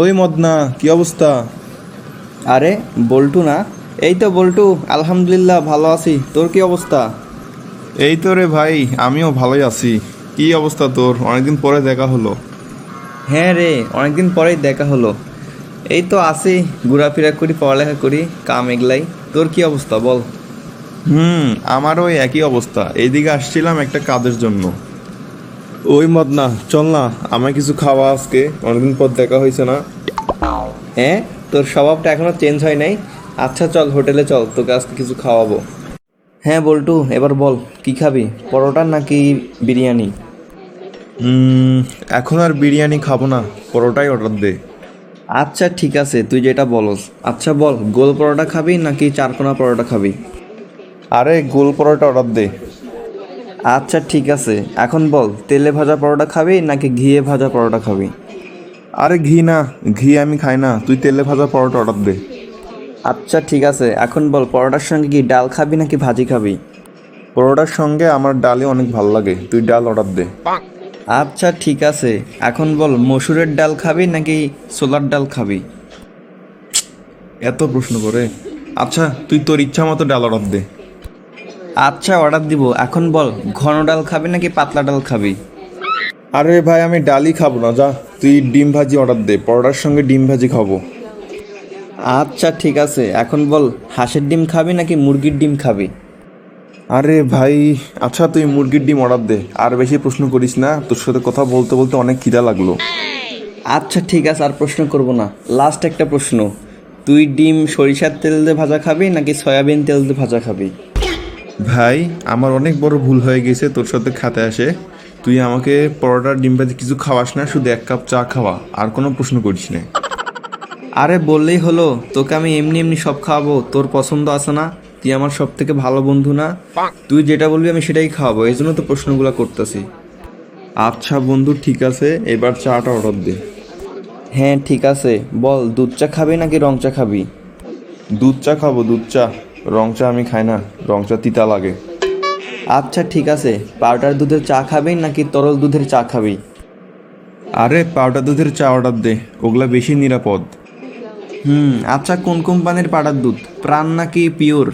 ওই মদনা কি অবস্থা? আরে বল্টু না? এই তো বল্টু আলহামদুলিল্লাহ ভালো আছি। তোর কি অবস্থা? এই তো রে ভাই আমিও ভালোই আছি। কি অবস্থা তোর? অনেকদিন পরে দেখা হলো। হ্যাঁ রে অনেকদিন পরেই দেখা হলো। এই তো আছি ঘোরাফেরা করি পড়ালেখা করি কাম এগলাই। তোর কি অবস্থা বল। হুম আমারও ওই একই অবস্থা। এইদিকে আসছিলাম একটা কাজের জন্য। ওই মদনা চল না আমায় কিছু খাওয়া আজকে অনেকদিন পর দেখা হয়েছে না। হ্যাঁ? তোর স্বভাবটা এখনও চেঞ্জ হয় নাই? আচ্ছা চল হোটেলে চল তোকে আজকে কিছু খাওয়াবো। হ্যাঁ বল্টু এবার বল কি খাবি? পরোটা নাকি বিরিয়ানি? এখন আর বিরিয়ানি খাব না পরোটাই অর্ডার দে। আচ্ছা ঠিক আছে তুই যেটা বলস। আচ্ছা বল গোল পরোটা খাবি নাকি চারকোনা পরোটা খাবি? আরে গোল পরোটা অর্ডার দে। আচ্ছা ঠিক আছে। এখন বল তেলে ভাজা পরোটা খাবি নাকি ঘিয়ে ভাজা পরোটা খাবি? আরে ঘি না ঘি আমি খাই না। তুই তেলে ভাজা পরোটা অর্ডার দে। আচ্ছা ঠিক আছে। এখন বল পরোটার সঙ্গে কি ডাল খাবি নাকি ভাজি খাবি? পরোটার সঙ্গে আমার ডালে অনেক ভালো লাগে। তুই ডাল অর্ডার দে। আচ্ছা ঠিক আছে। এখন বল মসুরের ডাল খাবি নাকি ছোলার ডাল খাবি? এত প্রশ্ন করে। আচ্ছা তুই তোর ইচ্ছা মতো ডাল অর্ডার দে। আচ্ছা অর্ডার দিব। এখন বল ঘন ডাল খাবি নাকি পাতলা ডাল খাবি? আরে ভাই আমি ডালই খাব না যা। তুই ডিম ভাজি অর্ডার দে পরোটার সঙ্গে ডিম ভাজি খাব। আচ্ছা ঠিক আছে। এখন বল হাঁসের ডিম খাবি নাকি মুরগির ডিম খাবি? আরে ভাই আচ্ছা তুই মুরগির ডিম অর্ডার দে। আর বেশি প্রশ্ন করিস না তোর সাথে কথা বলতে বলতে অনেক খিদা লাগল। আচ্ছা ঠিক আছে আর প্রশ্ন করব না। লাস্ট একটা প্রশ্ন। তুই ডিম সরিষার তেল দিয়ে ভাজা খাবি নাকি সয়াবিন তেল দিয়ে ভাজা খাবি? ভাই আমার অনেক বড় ভুল হয়ে গেছে তোর সাথে খাতে আসে। তুই আমাকে পরোটার ডিম ভাজি কিছু খাওয়াস না শুধু এক কাপ চা খাওয়া আর কোনো প্রশ্ন করিস না। আরে বললেই হলো তোকে আমি এমনি এমনি সব খাওয়াবো তোর পছন্দ আছে না তুই আমার সব থেকে ভালো বন্ধু না তুই যেটা বলবি আমি সেটাই খাওয়াবো এই জন্য তো প্রশ্নগুলো করতেছি। আচ্ছা বন্ধু ঠিক আছে এবার চাটা অর্ডার দে। হ্যাঁ ঠিক আছে বল দুধ চা খাবি নাকি রং চা খাবি? দুধ চা খাব দুধ চা রং চা আমি খাই না। রং চা তিতা লাগে। আচ্ছা ঠিক আছে। পাউডার দুধের চা খাবি নাকি তরল দুধের চা খাবি? আরে পাউডার দুধের চা অর্ডার দে। ওগুলা বেশি নিরাপদ। হুম আচ্ছা কোন কোম্পানির পাউডার দুধ? প্রাণ নাকি পিওর?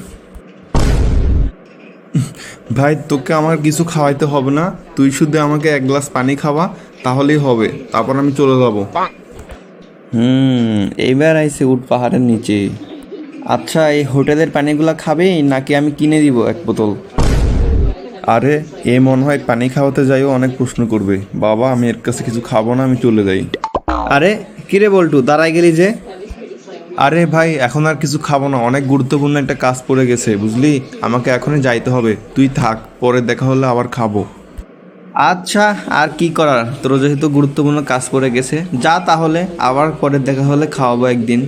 ভাই তোকে আমার কিছু খাওয়াইতে হবে না। তুই শুধু আমাকে এক গ্লাস পানি খাওয়া তাহলেই হবে। তারপর আমি চলে যাব। হুম এইবার আইসে উঠ পাহাড়ের নিচে। আচ্ছা এই হোটেলের পানিগুলো খাবে নাকি আমি কিনে দিব এক বোতল? আরে এ মনে হয় পানি খাওয়াতে যাইও অনেক প্রশ্ন করবে। বাবা আমি এর কাছে কিছু খাব না আমি চলে যাই। আরে কিরে বল্টু দাঁড়াই গেলি যে? আরে ভাই এখন আর কিছু খাব না অনেক গুরুত্বপূর্ণ একটা কাজ পড়ে গেছে বুঝলি? আমাকে এখনই যাইতে হবে তুই থাক পরে দেখা হলে আবার খাব। আচ্ছা আর কি করার? তোর যেহেতু গুরুত্বপূর্ণ কাজ পড়ে গেছে যা তাহলে আবার পরে দেখা হলে খাওয়াবো একদিন।